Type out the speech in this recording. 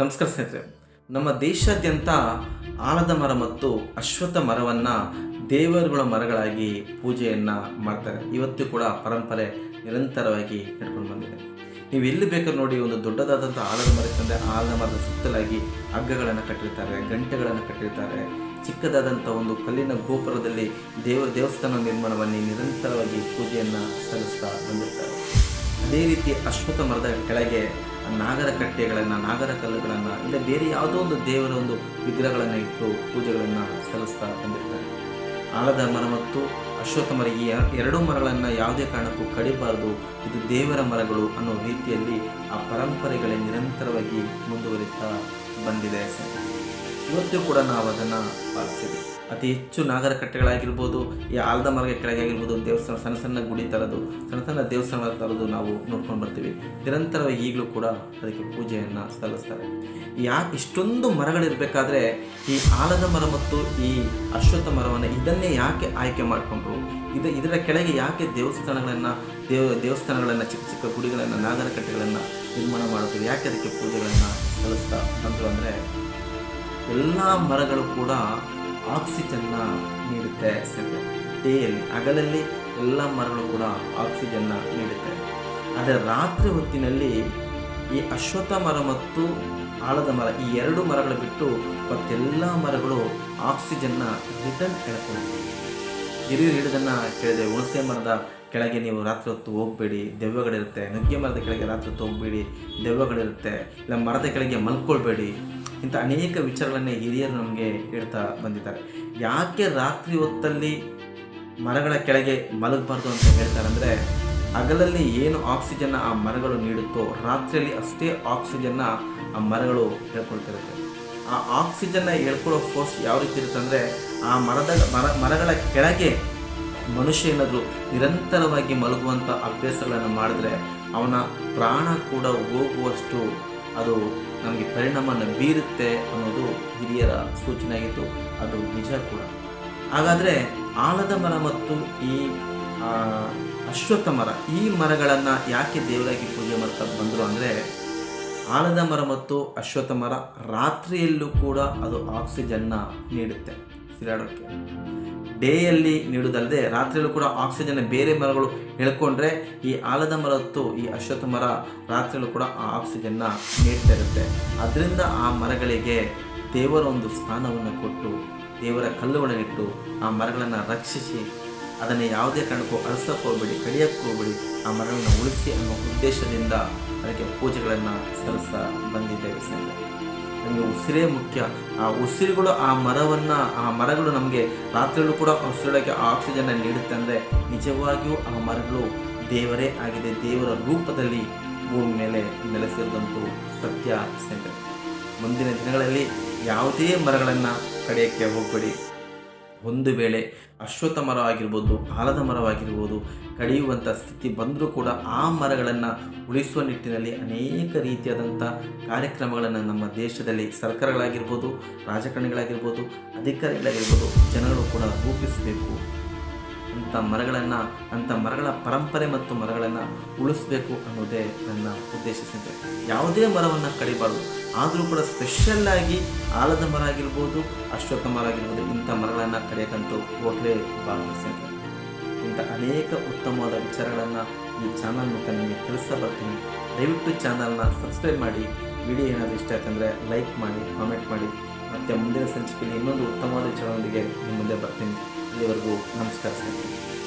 ನಮಸ್ಕಾರ ಸ್ನೇಹಿತರೆ, ನಮ್ಮ ದೇಶಾದ್ಯಂತ ಆಲದ ಮರ ಮತ್ತು ಅಶ್ವತ್ಥ ಮರವನ್ನು ದೇವರುಗಳ ಮರಗಳಾಗಿ ಪೂಜೆಯನ್ನು ಮಾಡ್ತಾರೆ. ಇವತ್ತು ಕೂಡ ಪರಂಪರೆ ನಿರಂತರವಾಗಿ ನಡ್ಕೊಂಡು ಬಂದಿದೆ. ನೀವು ಎಲ್ಲಿ ಬೇಕಾದ್ರೂ ನೋಡಿ ಒಂದು ದೊಡ್ಡದಾದಂಥ ಆಲದ ಮರ ಅಂದರೆ ಆಲದ ಮರದ ಸುತ್ತಲಾಗಿ ಹಗ್ಗಗಳನ್ನು ಕಟ್ಟಿರ್ತಾರೆ, ಗಂಟೆಗಳನ್ನು ಕಟ್ಟಿರ್ತಾರೆ. ಚಿಕ್ಕದಾದಂಥ ಒಂದು ಕಲ್ಲಿನ ಗೋಪುರದಲ್ಲಿ ದೇವ ದೇವಸ್ಥಾನ ನಿರ್ಮಾಣವನ್ನು ನಿರಂತರವಾಗಿ ಪೂಜೆಯನ್ನು ಸಲ್ಲಿಸ್ತಾ ಬಂದಿರ್ತಾರೆ. ಅದೇ ರೀತಿ ಅಶ್ವಥ ಮರದ ಕೆಳಗೆ ನಾಗರ ಕಟ್ಟೆಗಳನ್ನು, ನಾಗರ ಕಲ್ಲುಗಳನ್ನು, ಇಲ್ಲ ಬೇರೆ ಯಾವುದೋ ಒಂದು ದೇವರ ಒಂದು ವಿಗ್ರಹಗಳನ್ನು ಇಟ್ಟು ಪೂಜೆಗಳನ್ನು ಸಲ್ಲಿಸ್ತಾ ಬಂದಿರ್ತಾರೆ. ಆಲದ ಮರ ಮತ್ತು ಅಶ್ವತ್ಥ ಮರ ಈ ಎರ- ಎರಡೂ ಮರಗಳನ್ನು ಯಾವುದೇ ಕಾರಣಕ್ಕೂ ಕಡಿಬಾರದು. ಇದು ದೇವರ ಮರಗಳು ಅನ್ನೋ ರೀತಿಯಲ್ಲಿ ಆ ಪರಂಪರೆಗಳೇ ನಿರಂತರವಾಗಿ ಮುಂದುವರಿತಾ ಬಂದಿದೆ. ಇವತ್ತು ಕೂಡ ನಾವು ಅದನ್ನು ಪಾಲಿಸ್ತೀವಿ. ಅತಿ ಹೆಚ್ಚು ನಾಗರ ಕಟ್ಟೆಗಳಾಗಿರ್ಬೋದು, ಈ ಆಲದ ಮರದ ಕೆಳಗೆ ಆಗಿರ್ಬೋದು ದೇವಸ್ಥಾನ ಸಣ್ಣ ಸಣ್ಣ ಗುಡಿ ತರೋದು, ಸಣ್ಣ ಸಣ್ಣ ದೇವಸ್ಥಾನ ತರೋದು ನಾವು ನೋಡ್ಕೊಂಡು ಬರ್ತೀವಿ. ನಿರಂತರವಾಗಿ ಈಗಲೂ ಕೂಡ ಅದಕ್ಕೆ ಪೂಜೆಯನ್ನು ಸಲ್ಲಿಸ್ತಾರೆ. ಯಾ ಇಷ್ಟೊಂದು ಮರಗಳಿರಬೇಕಾದ್ರೆ, ಈ ಆಲದ ಮರ ಮತ್ತು ಈ ಅಶ್ವತ್ಥ ಮರವನ್ನು ಇದನ್ನೇ ಯಾಕೆ ಆಯ್ಕೆ ಮಾಡಿಕೊಂಡ್ರು? ಇದು ಇದರ ಕೆಳಗೆ ಯಾಕೆ ದೇವಸ್ಥಾನಗಳನ್ನು, ದೇವ, ದೇವಸ್ಥಾನಗಳನ್ನು, ಚಿಕ್ಕ ಚಿಕ್ಕ ಗುಡಿಗಳನ್ನು, ನಾಗರ ಕಟ್ಟೆಗಳನ್ನು ನಿರ್ಮಾಣ ಮಾಡುತ್ತೀವಿ ಯಾಕೆ ಅದಕ್ಕೆ ಪೂಜೆಗಳನ್ನು ಸಲ್ಲಿಸ್ತಾ ಬಂದರು ಅಂದರೆ ಎಲ್ಲ ಮರಗಳು ಕೂಡ ಆಕ್ಸಿಜನ್ನ ನೀಡುತ್ತೆ ಡೇಯಲ್ಲಿ ಹಗಲಲ್ಲಿ ಎಲ್ಲ ಮರಗಳು ಕೂಡ ಆಕ್ಸಿಜನ್ನ ನೀಡುತ್ತೆ. ಆದರೆ ರಾತ್ರಿ ಹೊತ್ತಿನಲ್ಲಿ ಈ ಅಶ್ವತ್ಥ ಮರ ಮತ್ತು ಆಳದ ಮರ, ಈ ಎರಡು ಮರಗಳು ಬಿಟ್ಟು ಮತ್ತೆಲ್ಲ ಮರಗಳು ಆಕ್ಸಿಜನ್ನ ರಿಟರ್ನ್ ಎಳ್ಕೊಳ್ತವೆ ಹಿರಿಯರು ಹಿಡಿದನ್ನು ಕೇಳಿದೆ, ಹುಣಸೆ ಮರದ ಕೆಳಗೆ ನೀವು ರಾತ್ರಿ ಹೊತ್ತು ಹೋಗಬೇಡಿ, ದೆವ್ವಗಳಿರುತ್ತೆ. ನುಗ್ಗೆ ಮರದ ಕೆಳಗೆ ರಾತ್ರಿ ಹೊತ್ತು ಹೋಗಬೇಡಿ, ದೆವ್ವಗಳಿರುತ್ತೆ. ಇಲ್ಲ ಮರದ ಕೆಳಗೆ ಮಲ್ಕೊಳ್ಬೇಡಿ. ಇಂಥ ಅನೇಕ ವಿಚಾರಗಳನ್ನೇ ಹಿರಿಯರು ನಮಗೆ ಹೇಳ್ತಾ ಬಂದಿದ್ದಾರೆ. ಯಾಕೆ ರಾತ್ರಿ ಹೊತ್ತಲ್ಲಿ ಮರಗಳ ಕೆಳಗೆ ಮಲಗಬಾರ್ದು ಅಂತ ಹೇಳ್ತಾರೆ ಅಂದರೆ ಹಗಲಲ್ಲಿ ಏನು ಆಕ್ಸಿಜನ್ನ ಆ ಮರಗಳು ನೀಡುತ್ತೋ ರಾತ್ರಿಯಲ್ಲಿ ಅಷ್ಟೇ ಆಕ್ಸಿಜನ್ನ ಆ ಮರಗಳು ಹೇಳ್ಕೊಳ್ತಿರುತ್ತೆ. ಆ ಆಕ್ಸಿಜನ್ನ ಹೇಳ್ಕೊಳ್ಳೋ ಫೋರ್ಸ್ ಯಾವ ರೀತಿ ಇರುತ್ತೆ ಅಂದರೆ, ಆ ಮರದ ಮರ ಮರಗಳ ಕೆಳಗೆ ಮನುಷ್ಯ ಏನಾದರೂ ನಿರಂತರವಾಗಿ ಮಲಗುವಂಥ ಅಭ್ಯಾಸಗಳನ್ನು ಮಾಡಿದ್ರೆ ಅವನ ಪ್ರಾಣ ಕೂಡ ಹೋಗುವಷ್ಟು ಅದು ನಮಗೆ ಪರಿಣಾಮವನ್ನು ಬೀರುತ್ತೆ ಅನ್ನೋದು ಹಿರಿಯರ ಸೂಚನೆ ಆಗಿತ್ತು ಅದು ನಿಜ ಕೂಡ. ಹಾಗಾದರೆ ಆಲದ ಮರ ಮತ್ತು ಈ ಅಶ್ವತ್ಥ ಮರ, ಈ ಮರಗಳನ್ನು ಯಾಕೆ ದೇವರಾಗಿ ಪೂಜೆ ಮಾಡ್ತಾ ಬಂದರು ಅಂದರೆ ಆಲದ ಮರ ಮತ್ತು ಅಶ್ವತ್ಥ ಮರ ರಾತ್ರಿಯಲ್ಲೂ ಕೂಡ ಅದು ಆಕ್ಸಿಜನ್ನ ನೀಡುತ್ತೆ. ಉಸಿರಾಡೋಕ್ಕೆ ಡೇಯಲ್ಲಿ ನೀಡುವುದಲ್ಲದೆ ರಾತ್ರಿಯಲ್ಲೂ ಕೂಡ ಆಕ್ಸಿಜನ್ ಬೇರೆ ಮರಗಳು ಹೇಳ್ಕೊಂಡ್ರೆ ಈ ಆಲದ ಮರತ್ತು ಈ ಅಶ್ವತ್ಥ ಮರ ರಾತ್ರಿಯಲ್ಲೂ ಕೂಡ ಆ ಆಕ್ಸಿಜನ್ನ ನೀಡ್ತಾ ಇರುತ್ತೆ. ಅದರಿಂದ ಆ ಮರಗಳಿಗೆ ದೇವರ ಒಂದು ಸ್ಥಾನವನ್ನು ಕೊಟ್ಟು, ದೇವರ ಕಲ್ಲುಗಳನ್ನು ಇಟ್ಟು ಆ ಮರಗಳನ್ನು ರಕ್ಷಿಸಿ, ಅದನ್ನು ಯಾವುದೇ ಕಾರಣಕ್ಕೂ ಅಳಿಸಕ್ಕೆ ಹೋಗಬೇಡಿ, ಕಡಿಯಕ್ಕೆ ಹೋಗಬೇಡಿ, ಆ ಮರಗಳನ್ನು ಉಳಿಸಿ ಅನ್ನೋ ಉದ್ದೇಶದಿಂದ ಅದಕ್ಕೆ ಪೂಜೆಗಳನ್ನು ಸಲ್ಲಿಸ್ತಾ ಬಂದಿದ್ದೇವೆ ಸ್ನೇಹಿತರೆ. ನಮಗೆ ಉಸಿರೇ ಮುಖ್ಯ. ಆ ಉಸಿರುಗಳು, ಆ ಮರವನ್ನು, ಆ ಮರಗಳು ನಮಗೆ ರಾತ್ರಿಯಲ್ಲೂ ಕೂಡ ಉಸಿರೊಳಗೆ ಆಕ್ಸಿಜನ್ನ ನೀಡುತ್ತೆ ಅಂದರೆ ನಿಜವಾಗಿಯೂ ಆ ಮರಗಳು ದೇವರೇ ಆಗಿದೆ. ದೇವರ ರೂಪದಲ್ಲಿ ಭೂಮಿ ಮೇಲೆ ನೆಲೆಸಿರುವಂತೂ ಸತ್ಯ ಸ್ನೇಹಿತರೆ. ಮುಂದಿನ ದಿನಗಳಲ್ಲಿ ಯಾವುದೇ ಮರಗಳನ್ನು ಕಡಿಯೋಕ್ಕೆ ಹೋಗಬೇಡಿ. ಒಂದು ವೇಳೆ ಅಶ್ವತ್ಥ ಮರವಾಗಿರ್ಬೋದು ಆಲದ ಮರವಾಗಿರ್ಬೋದು ಕಡಿಯುವಂಥ ಸ್ಥಿತಿ ಬಂದರೂ ಕೂಡ ಆ ಮರಗಳನ್ನು ಉಳಿಸುವ ನಿಟ್ಟಿನಲ್ಲಿ ಅನೇಕ ರೀತಿಯಾದಂಥ ಕಾರ್ಯಕ್ರಮಗಳನ್ನು ನಮ್ಮ ದೇಶದಲ್ಲಿ ಸರ್ಕಾರಗಳಾಗಿರ್ಬೋದು, ರಾಜಕಾರಣಿಗಳಾಗಿರ್ಬೋದು, ಅಧಿಕಾರಿಗಳಾಗಿರ್ಬೋದು, ಜನಗಳು ಕೂಡ ರೂಪಿಸಬೇಕು. ಅಂಥ ಮರಗಳನ್ನು, ಅಂಥ ಮರಗಳ ಪರಂಪರೆ ಮತ್ತು ಮರಗಳನ್ನು ಉಳಿಸ್ಬೇಕು ಅನ್ನೋದೇ ನನ್ನ ಉದ್ದೇಶ ಸ್ನೇಹಿತರೆ. ಯಾವುದೇ ಮರವನ್ನು ಕಡಿಬಾರ್ದು. ಆದರೂ ಕೂಡ ಸ್ಪೆಷಲ್ಲಾಗಿ ಆಲದ ಮರ ಆಗಿರ್ಬೋದು, ಅಶ್ವತ್ಥ ಮರ ಆಗಿರ್ಬೋದು, ಇಂಥ ಮರಗಳನ್ನು ಕಡಿಯೋಕ್ಕಂತೂ ಹೋಗಲೇಬಾರದು ಸ್ನೇಹಿತರೆ. ಇಂಥ ಅನೇಕ ಉತ್ತಮವಾದ ವಿಚಾರಗಳನ್ನು ಈ ಚಾನಲ್ ಮೂಲಕ ನಿಮಗೆ ತಿಳಿಸ್ತಾ ಬರ್ತೀನಿ ದಯವಿಟ್ಟು ಚಾನಲ್ನ ಸಬ್ಸ್ಕ್ರೈಬ್ ಮಾಡಿ ವಿಡಿಯೋ ಏನಾದರೂ ಇಷ್ಟ ಆಯ್ತಂದರೆ ಲೈಕ್ ಮಾಡಿ ಕಾಮೆಂಟ್ ಮಾಡಿ. ಮತ್ತು ಮುಂದಿನ ಸಂಚಿಕೆಯಲ್ಲಿ ಇನ್ನೊಂದು ಉತ್ತಮವಾದ ವಿಚಾರದೊಂದಿಗೆ ನಿಮ್ಮ ಮುಂದೆ ಬರ್ತೀನಿ. ಅಲ್ಲಿವರೆಗೂ ನಮಸ್ಕಾರ ಸ್ನೇಹಿತರೆ.